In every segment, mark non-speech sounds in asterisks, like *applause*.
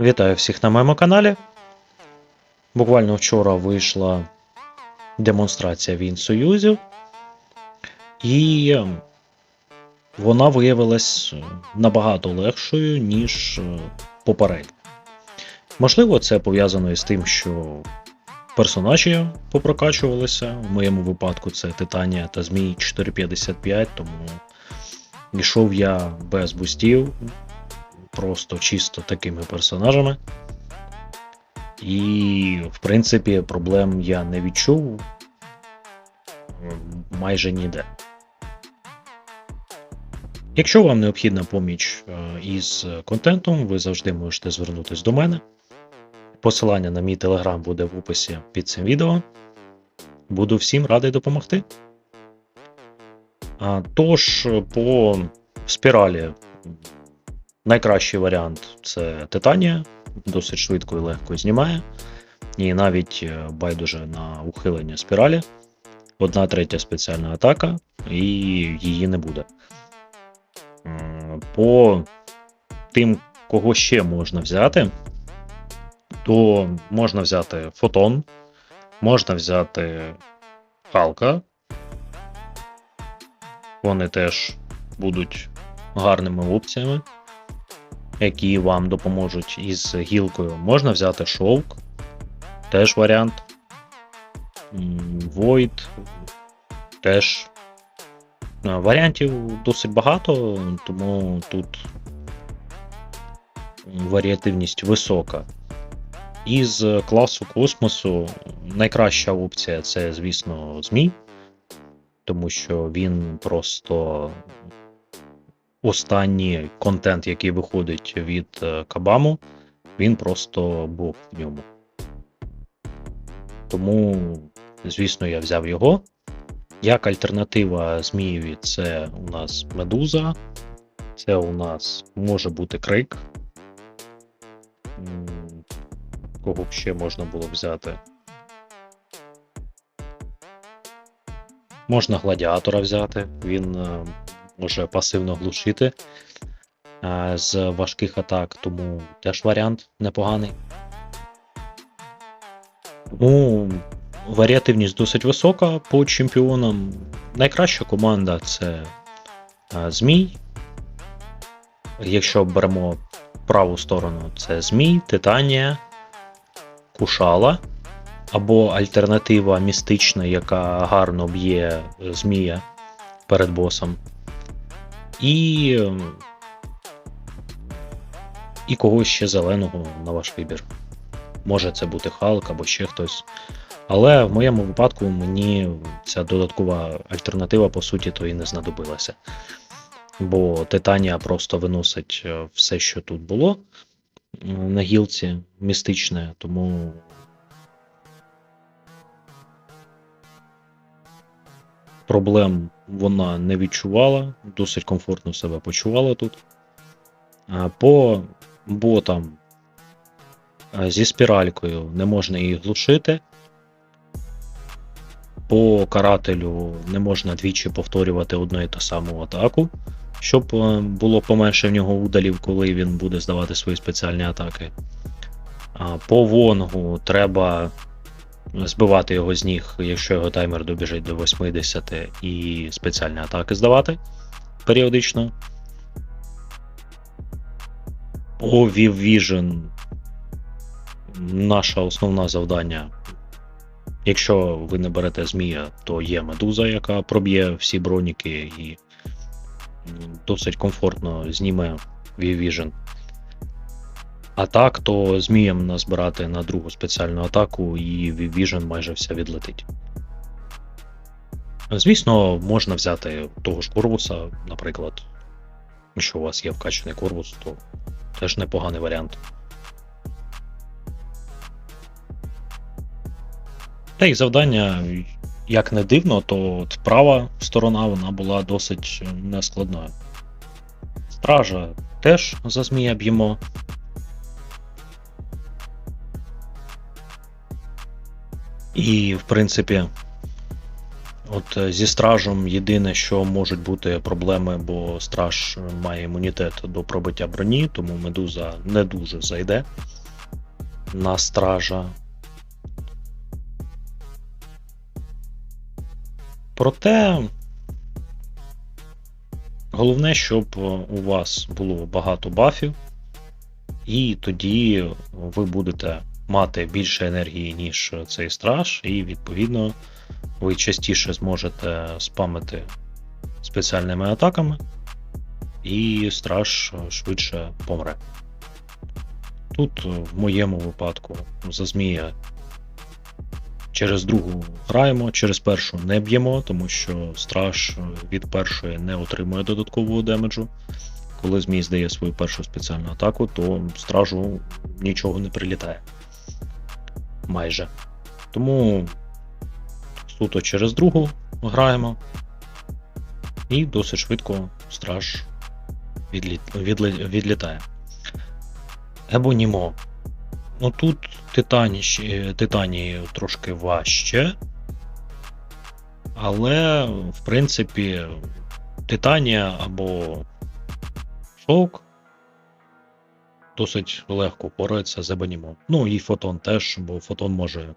Вітаю всіх на моєму каналі. Буквально вчора вийшла демонстрація Вінсоюзів, і вона виявилась набагато легшою, ніж е, попередня. Можливо, це пов'язано із тим, що персонажі попрокачувалися. В моєму випадку це Титанія та Змій 455, тому йшов я без бустів, просто чисто такими персонажами. І, в принципі, проблем я не відчув майже ніде. Якщо вам необхідна поміч е, із контентом, ви завжди можете звернутися до мене. Посилання на мій телеграм буде в описі під цим відео. Буду всім радий допомогти. Тож, по спіралі найкращий варіант це Титанія, досить швидко і легко знімає. І навіть е, байдуже на ухилення спіралі. Одна третя спеціальна атака, і її не буде. По тим, кого ще можна взяти, то можна взяти фотон, можна взяти Халка. Вони теж будуть гарними опціями, які вам допоможуть із гілкою. Можна взяти шовк, теж варіант. Void теж. Е, Варіантів досить багато, тому тут варіативність висока. Із класу космосу найкраща опція це, звісно, Змій, тому що він просто останній контент, який виходить від е, Кабаму, він просто був в ньому. Тому, звісно, я взяв його. Як альтернатива Змієві, це у нас медуза, це у нас може бути крик. Кого ще можна було взяти? Можна гладіатора взяти, він е, може пасивно глушити е, з важких атак, тому теж варіант непоганий. Ну, варіативність досить висока по чемпіонам. Найкраща команда це е, Змій. Якщо беремо праву сторону, це Змій, Титанія, Кушала. Або альтернатива містична, яка гарно б'є Змія перед босом. І. ем, І когось ще зеленого на ваш вибір. Може це бути Халк або ще хтось. Але в моєму випадку мені ця додаткова альтернатива, по суті, то і не знадобилася. Бо Титанія просто виносить е, все, що тут було на гілці містичне, тому. Проблем вона не відчувала, досить комфортно себе почувала тут. По ботам е, зі спіралькою не можна її глушити. По карателю не можна двічі повторювати одну і ту саму атаку, щоб е, було поменше в нього удалів, коли він буде здавати свої спеціальні атаки. По вонгу треба збивати його з ніг, якщо його таймер добіжить до 80 і спеціальні атаки здавати періодично. Viv Vision наше основне завдання. Якщо ви не берете змія, то є медуза, яка проб'є всі броніки і досить комфортно зніме Vision. А так, то змієм назбирати на другу спеціальну атаку і Vision майже вся відлетить. Звісно, можна взяти того ж Корвуса, наприклад. Якщо у вас є вкачаний Корвус, то теж непоганий варіант. Та й завдання, як не дивно, то от права сторона вона була досить нескладною. Стража теж за змія б'ємо. І, в принципі, От е, зі стражем єдине, що можуть бути проблеми, бо страж має імунітет до пробиття броні, тому медуза не дуже зайде на стража. Проте головне, щоб у вас було багато бафів, і тоді ви будете мати більше енергії, ніж цей страж, і відповідно ви частіше зможете спамити спеціальними атаками, і страж швидше помре. Тут, в моєму випадку, за змія через другу граємо, через першу не б'ємо, тому що страж від першої не отримує додаткового демеджу. Коли змій здає свою першу спеціальну атаку, то стражу нічого не прилітає. Майже. Тому суто через другу граємо. І досить швидко страж відліт... відлі... відлітає. Ебонімо. Ну тут титані, титанії трошки важче. Але, в принципі, титанія або шовк досить легко порається з ебонімом. Ну і фотон теж, бо фотон може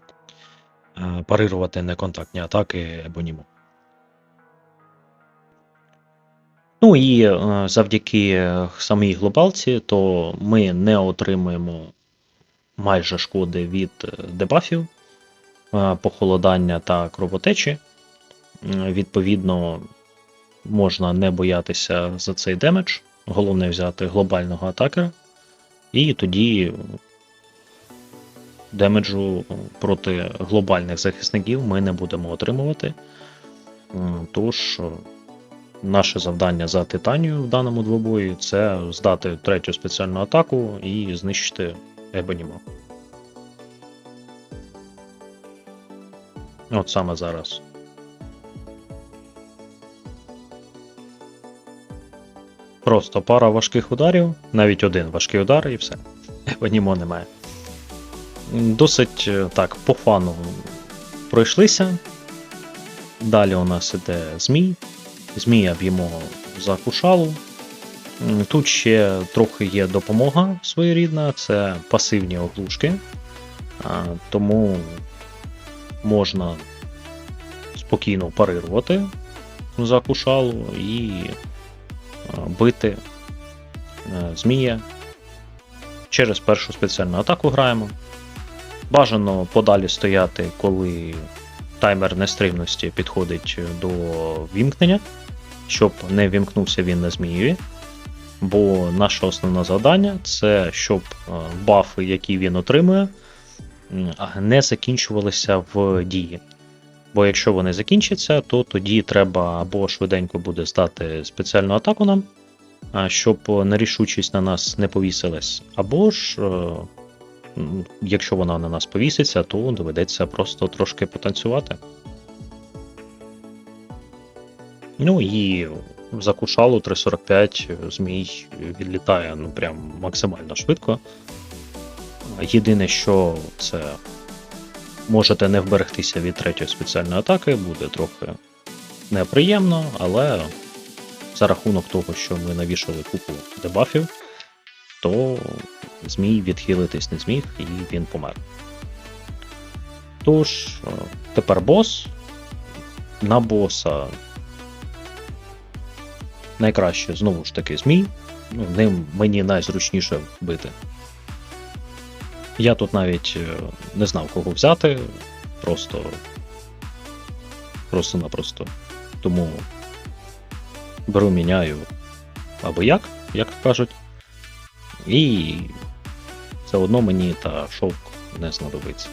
е, парирувати неконтактні атаки ебоніму. Ну і е, завдяки е, самій глобалці, то ми не отримуємо майже шкоди від дебафів, похолодання та кровотечі. Відповідно, можна не боятися за цей демедж. Головне взяти глобального атакера. І тоді демеджу проти глобальних захисників ми не будемо отримувати. Тож, е, наше завдання за Титанію в даному двобої це здати третю спеціальну атаку і знищити Ебонімо. От саме зараз. Просто пара важких ударів, навіть один важкий удар і все. *laughs* Ебонімо немає. Досить е, так, по фану пройшлися. Далі у нас іде змій. Змія б'ємо за кушалу. Тут ще трохи є допомога своєрідна, це пасивні оглушки. Тому можна спокійно парирувати за кушалу і бити е, змія. Через першу спеціальну атаку граємо. Бажано подалі стояти, коли таймер нестримності підходить до вімкнення, щоб не вімкнувся він на змієві. Бо наше основне завдання це щоб е, бафи, які він отримує, не закінчувалися в дії. Бо якщо вони закінчаться, то тоді треба або швиденько буде здати спеціальну атаку нам, щоб нерішучість на нас не повісилась, або ж, е, якщо вона на нас повіситься, то доведеться просто трошки потанцювати. Ну і за кушалу 3.45 змій відлітає ну прям максимально швидко. Єдине, що це можете не вберегтися від третьої спеціальної атаки, буде трохи неприємно, але за рахунок того, що ми навішали купу дебафів, то змій відхилитись не зміг і він помер. Тож, е, тепер бос. На боса найкраще знову ж таки змій. Ну, ним мені найзручніше бити. Я тут навіть е, не знав, кого взяти. Просто. Просто-напросто. Тому беру, міняю або як, як кажуть. І все одно мені та шовк не знадобиться.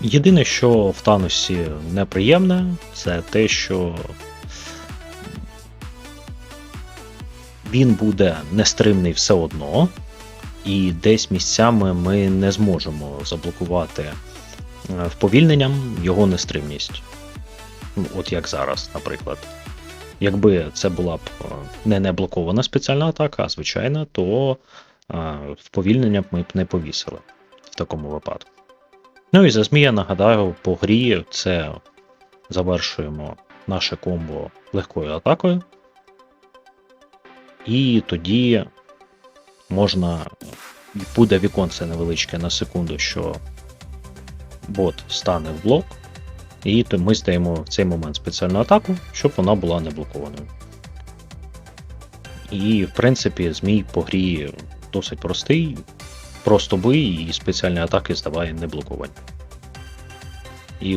Єдине, що в Таносі неприємне, це те, що він буде нестримний все одно, і десь місцями ми не зможемо заблокувати е, вповільненням його нестримність. Ну, От як зараз, наприклад. Якби це була б е, не неблокована спеціальна атака, а звичайна, то е, вповільнення б ми б не повісили в такому випадку. Ну і за змія нагадаю, по грі це завершуємо наше комбо легкою атакою. І тоді можна. Буде віконце невеличке на секунду, що бот стане в блок, і ми стаємо в цей момент спеціальну атаку, щоб вона була не блокованою. І, в принципі, змій по грі досить простий, просто бий і спеціальні атаки здаває не блоковані. І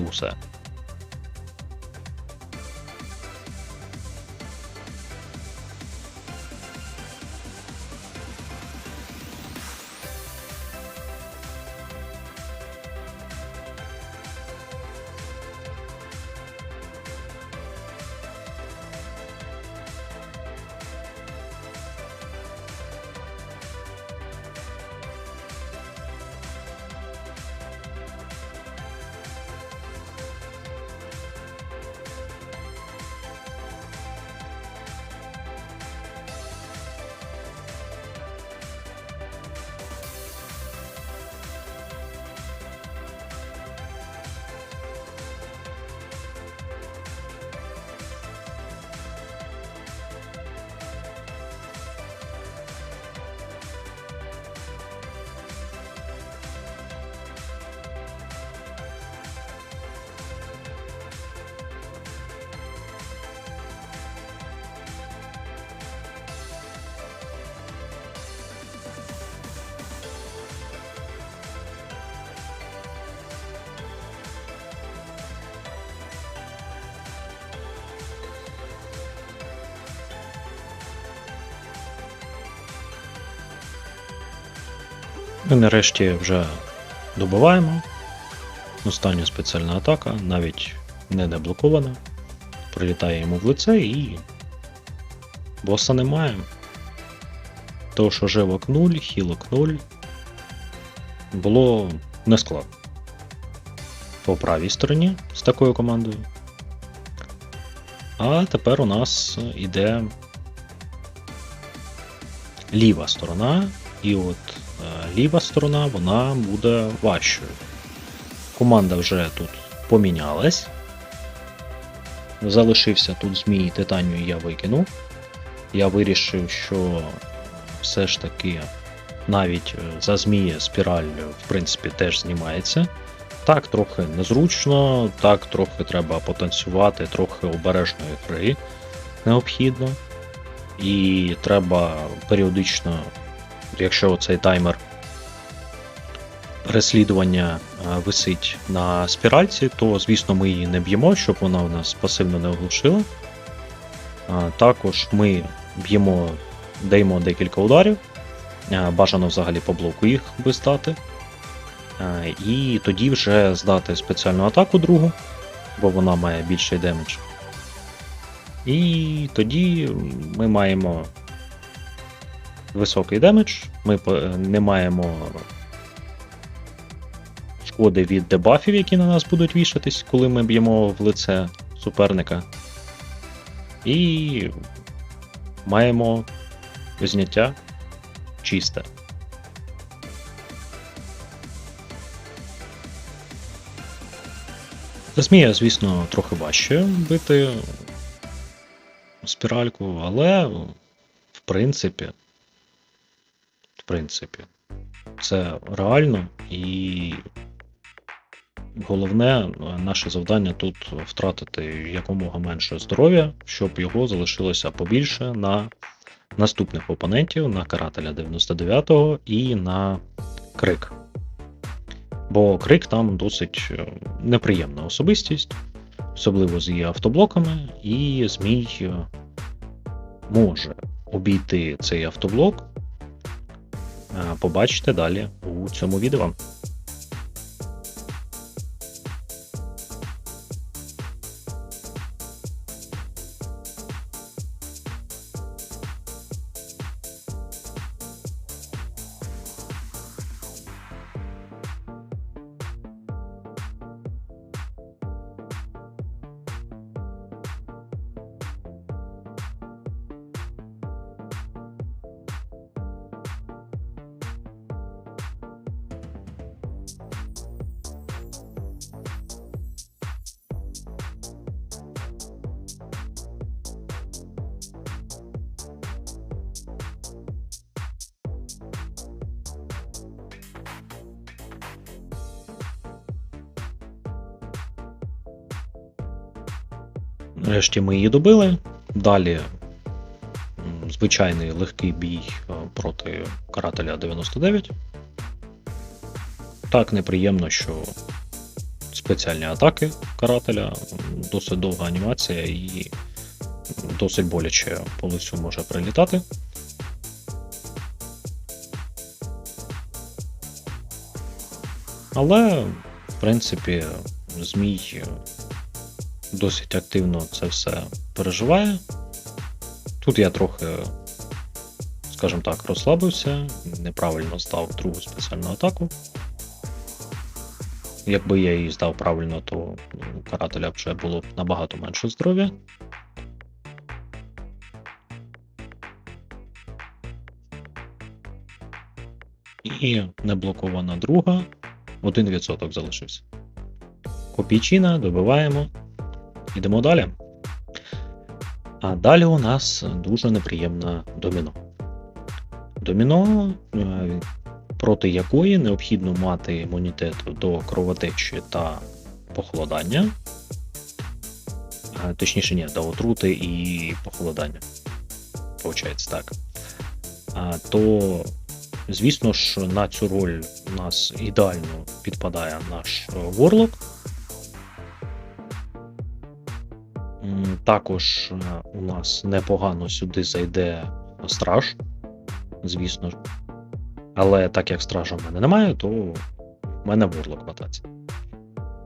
усе. Ми нарешті вже добиваємо. Остання спеціальна атака, навіть не деблокована. Прилітає йому в лице і. Боса немає. То, що живок 0, хілок 0. Було нескладно. По правій стороні з такою командою. А тепер у нас іде ліва сторона, і от ліва сторона вона буде важчою. Команда вже тут помінялась. Залишився тут змій титанію я викинув. Я вирішив, що все ж таки навіть е, за змія спіраль, в принципі, теж знімається. Так, трохи незручно, так, трохи треба потанцювати, трохи обережної гри необхідно. І треба періодично, якщо цей таймер переслідування е, висить на спіральці, то, звісно, ми її не б'ємо, щоб вона в нас пасивно не оглушила. Також ми б'ємо, даємо декілька ударів. Е, Бажано взагалі по блоку їх. Е, І тоді вже здати спеціальну атаку другу, бо вона має більший демедж. І тоді ми маємо високий демедж, ми не маємо шкоди від дебафів, які на нас будуть вішатись, коли ми б'ємо в лице суперника. І маємо зняття чисте. Змія, звісно, трохи важче бити спіральку, але в принципі, принципі, це реально і головне наше завдання тут втратити якомога менше здоров'я, щоб його залишилося побільше на наступних опонентів, на карателя 99-го і на крик. Бо крик там досить е, неприємна особистість, особливо з її автоблоками, і Змій е, може обійти цей автоблок. Е, Побачите далі у цьому відео. Нарешті ми її добили. Далі звичайний легкий бій е, проти карателя 99. Так неприємно, що спеціальні атаки карателя, досить довга анімація і досить боляче по лицю може прилітати. Але, в принципі, Змій е, досить активно це все переживає. Тут я трохи, скажімо так, розслабився, неправильно здав другу спеціальну атаку. Якби я її здав правильно, то у карателя вже було б набагато менше здоров'я. І неблокована друга, 1% залишився. Копійчина, добиваємо. Йдемо далі. А далі у нас дуже неприємна доміно. Доміно, е, проти якої необхідно мати імунітет до кровотечі та похолодання. Точніше, ні, до отрути і похолодання. Получається так. То, звісно ж, на цю роль у нас ідеально підпадає наш Ворлок. Також е, у нас непогано сюди зайде страж, звісно ж. Але так як стража в мене немає, то в мене ворлок мотається.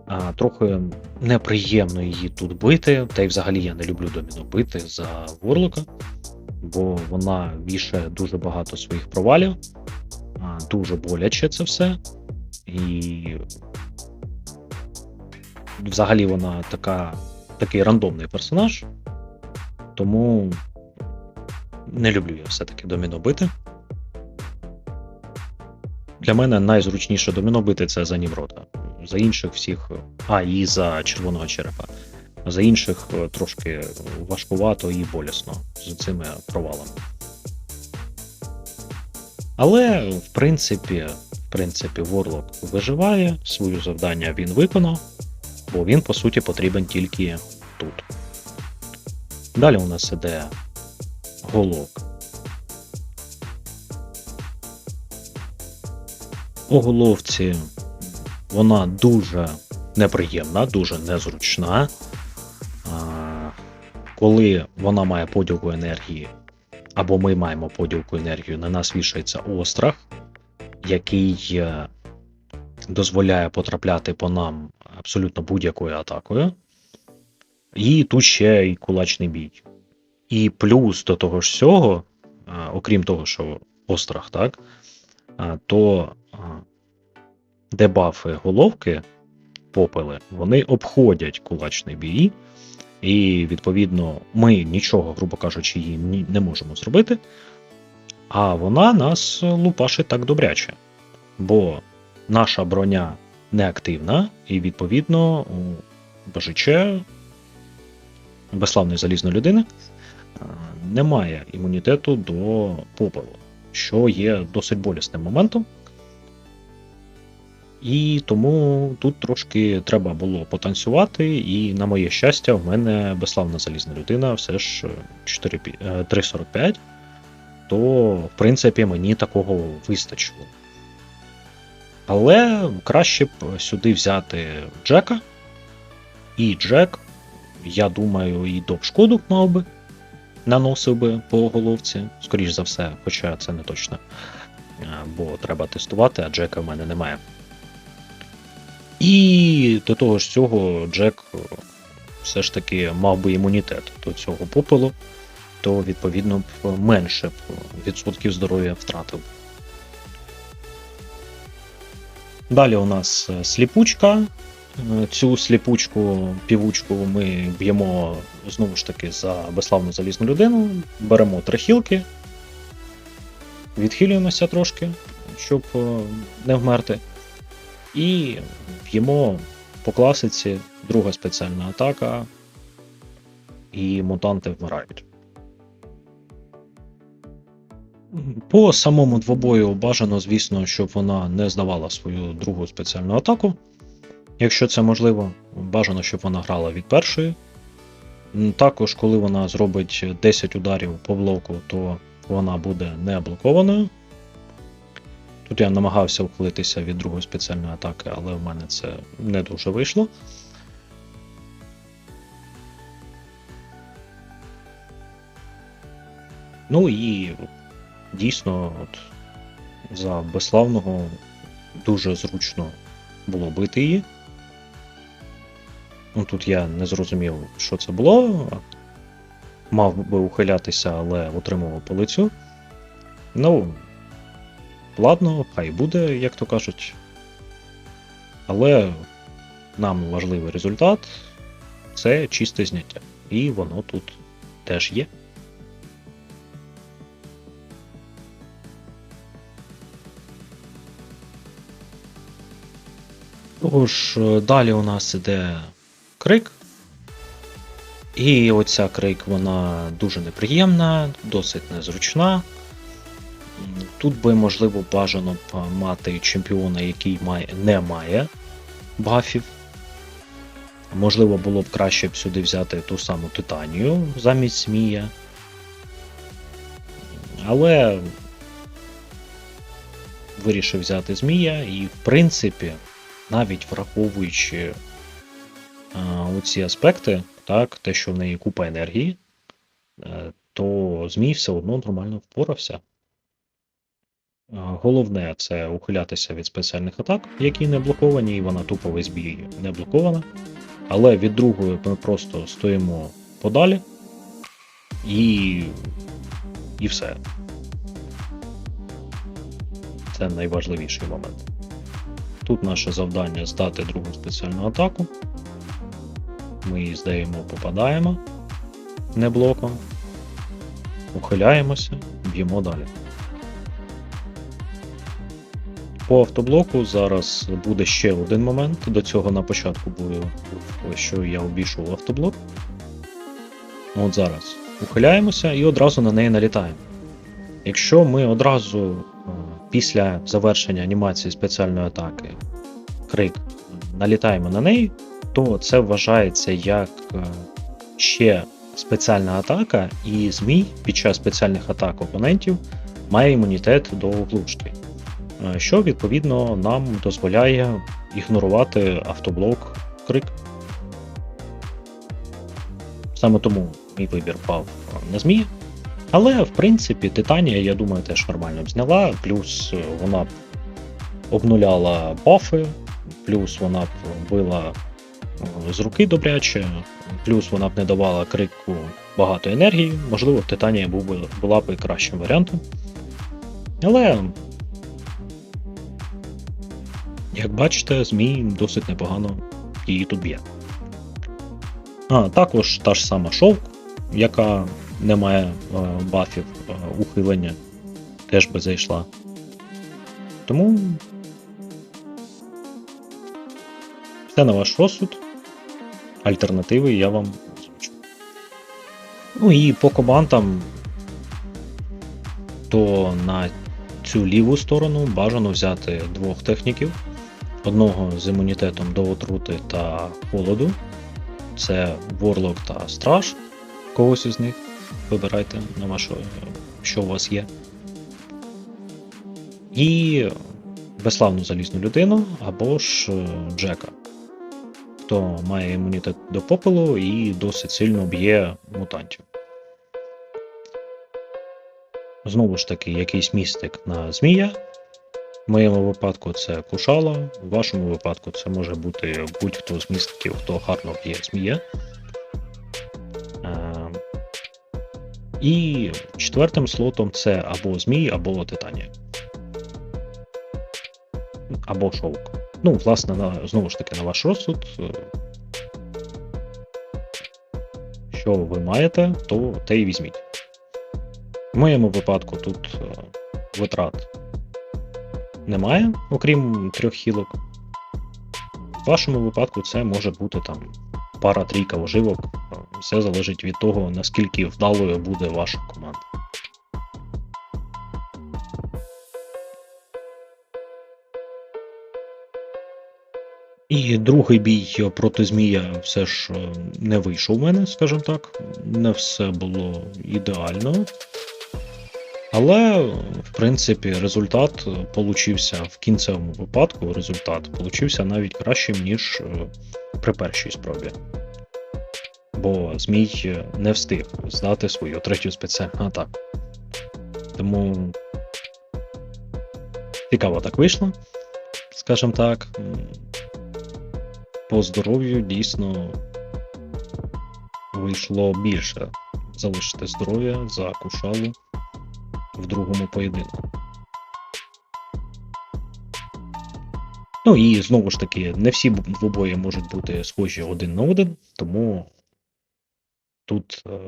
А, трохи неприємно її тут бити, та й взагалі я не люблю доміно бити за ворлока, бо вона вішає дуже багато своїх провалів, а, дуже боляче це все. І взагалі вона така такий рандомний персонаж, тому не люблю я все-таки доміно бити. Для мене найзручніше доміно бити це за Німрода. За інших всіх. А, і за червоного черепа. За інших е, трошки важкувато і болісно з цими провалами. Але, в принципі, в принципі, Ворлок виживає, свою завдання він виконав бо він по суті потрібен тільки тут. Далі у нас іде голок. У головці вона дуже неприємна, дуже незручна. Коли вона має поділку енергії, або ми маємо поділку енергію, на нас вішається острах, який е, дозволяє потрапляти по нам абсолютно будь-якою атакою. І тут ще й кулачний бій. І плюс до того ж всього, окрім того, що острах, так, то дебафи головки, попели, вони обходять кулачний бій, і, відповідно, ми нічого, грубо кажучи, їй не можемо зробити. А вона нас лупашить так добряче. Бо наша броня неактивна, і відповідно БЖЧ, безславної залізної людини, а, немає імунітету до попелу, що є досить болісним моментом. І тому тут трошки треба було потанцювати, і на моє щастя, в мене безславна залізна людина все ж 4, пі- е, 3,45, то в принципі мені такого вистачило. Але краще б сюди взяти Джека. І Джек, я думаю, і доп шкоду мав би, наносив би по головці, скоріш за все, хоча це не точно. Е, Бо треба тестувати, а Джека в мене немає. І до того ж цього Джек е, все ж таки мав би імунітет до цього попелу, то відповідно б менше б відсотків здоров'я втратив. Далі у нас е, сліпучка. Е, Цю сліпучку, півучку ми б'ємо знову ж таки за безславну залізну людину, беремо три хілки, відхилюємося трошки, щоб е, не вмерти. І б'ємо по класиці, друга спеціальна атака, і мутанти вмирають. По самому двобою бажано, звісно, щоб вона не здавала свою другу спеціальну атаку. Якщо це можливо, бажано, щоб вона грала від першої. Також, коли вона зробить 10 ударів по блоку, то вона буде не блокованою. Тут я намагався ухилитися від другої спеціальної атаки, але в мене це не дуже вийшло. Ну і дійсно, от, за безславного дуже зручно було бити її. Ну, тут я не зрозумів, що це було. Мав би ухилятися, але отримував по лицю. Ну, ладно, хай буде, як то кажуть. Але нам важливий результат це чисте зняття. І воно тут теж є. Тож, е, далі у нас іде крик. І оця крик, вона дуже неприємна, досить незручна. Тут би, можливо, бажано б мати чемпіона, який має, не має бафів. Можливо, було б краще б сюди взяти ту саму Титанію замість Змія. Але вирішив взяти Змія, і, в принципі, навіть враховуючи а, оці аспекти, так, те, що в неї купа енергії, е, то Змій все одно нормально впорався. Головне це ухилятися від спеціальних атак, які не блоковані, і вона тупо весь бій не блокована. Але від другої ми просто стоїмо подалі і, і все. Це найважливіший момент. Тут наше завдання здати другу спеціальну атаку. Ми її здаємо, попадаємо не блоком, ухиляємося, б'ємо далі. По автоблоку зараз буде ще один момент. До цього на початку був, що я обійшов автоблок. От зараз ухиляємося і одразу на неї налітаємо. Якщо ми одразу після завершення анімації спеціальної атаки крик налітаємо на неї, то це вважається як е, ще спеціальна атака, і Змій під час спеціальних атак опонентів має імунітет до оглушки, е, що відповідно нам дозволяє ігнорувати автоблок крик. Саме тому мій вибір пав на Змія. Але, в принципі, Титанія, я думаю, теж нормально б зняла, плюс е, вона б обнуляла бафи, плюс вона б била е, з руки добряче, плюс вона б не давала крику багато енергії. Можливо, Титанія був би, була б кращим варіантом. Але, як бачите, Змій досить непогано її тут б'є. А, також та ж сама шовк, яка не має е, бафів е, ухилення, теж би зайшла. Тому. Все на ваш розсуд. Альтернативи я вам озвучу. Ну і по командам, то на цю ліву сторону бажано взяти двох техніків. Одного з імунітетом до отрути та холоду. Це Ворлок та Страж. Когось із них вибирайте на вашу, що у вас є. І безславну залізну людину або ж е, Джека, хто має імунітет до попелу і досить сильно б'є мутантів. Знову ж таки, якийсь містик на змія. В моєму випадку це кушала, в вашому випадку це може бути будь-хто з містиків, хто гарно б'є змія. І четвертим слотом це або Змій, або Титанія. Або Шовк. Ну, власне, на, знову ж таки, на ваш розсуд. е, Що ви маєте, то те й візьміть. В моєму випадку тут е, витрат немає, окрім трьох хілок. В вашому випадку це може бути там пара-трійка оживок. Все залежить від того, наскільки вдалою буде ваша команда. І другий бій проти Змія все ж е, не вийшов у мене, скажімо так. Не все було ідеально. Але, в принципі, результат получився в кінцевому випадку. Результат получився навіть кращим, ніж е, при першій спробі. Бо Змій не встиг здати свою третю спеціальну атаку. Тому цікаво так вийшло, скажімо так. По здоров'ю дійсно вийшло більше залишити здоров'я за кушалу в другому поєдинку. Ну і знову ж таки, не всі обоє можуть бути схожі один на один, тому тут е,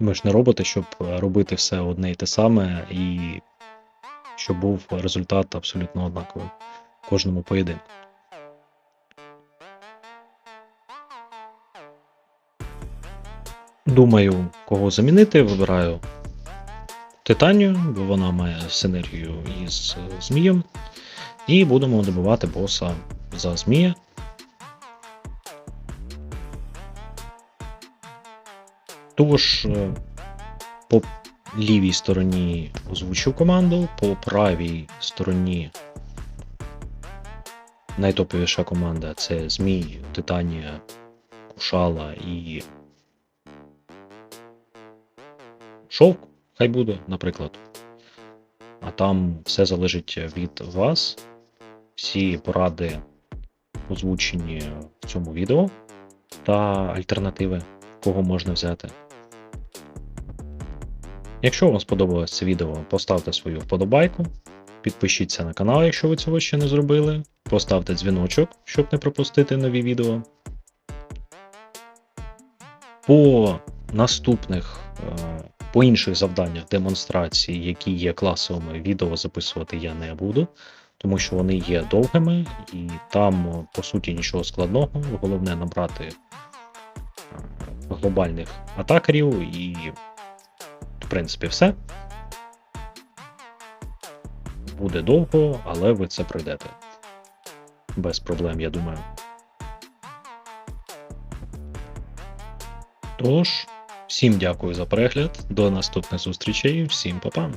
ми ж не роботи, щоб е, робити все одне і те саме, і щоб був результат абсолютно однаковий в кожному поєдинку. Думаю, кого замінити, вибираю Титанію, бо вона має синергію із е, Змієм. І будемо добивати боса за Змія. Тож, е, по лівій стороні озвучив команду, по правій стороні найтоповіша команда це Змій, Титанія, Кушала і Шовк, хай буде, наприклад. А там все залежить від вас. Всі поради озвучені в цьому відео та альтернативи, кого можна взяти. Якщо вам сподобалось це відео, поставте свою вподобайку, підпишіться на канал, якщо ви цього ще не зробили, поставте дзвіночок, щоб не пропустити нові відео. По наступних, е, по інших завданнях демонстрації, які є класовими, відео записувати я не буду, тому що вони є довгими, і там, по суті, нічого складного. Головне набрати е, глобальних атакерів і, в принципі, все. Буде довго, але ви це пройдете. Без проблем, я думаю. Тож, всім дякую за перегляд. До наступних зустрічей, всім па-па.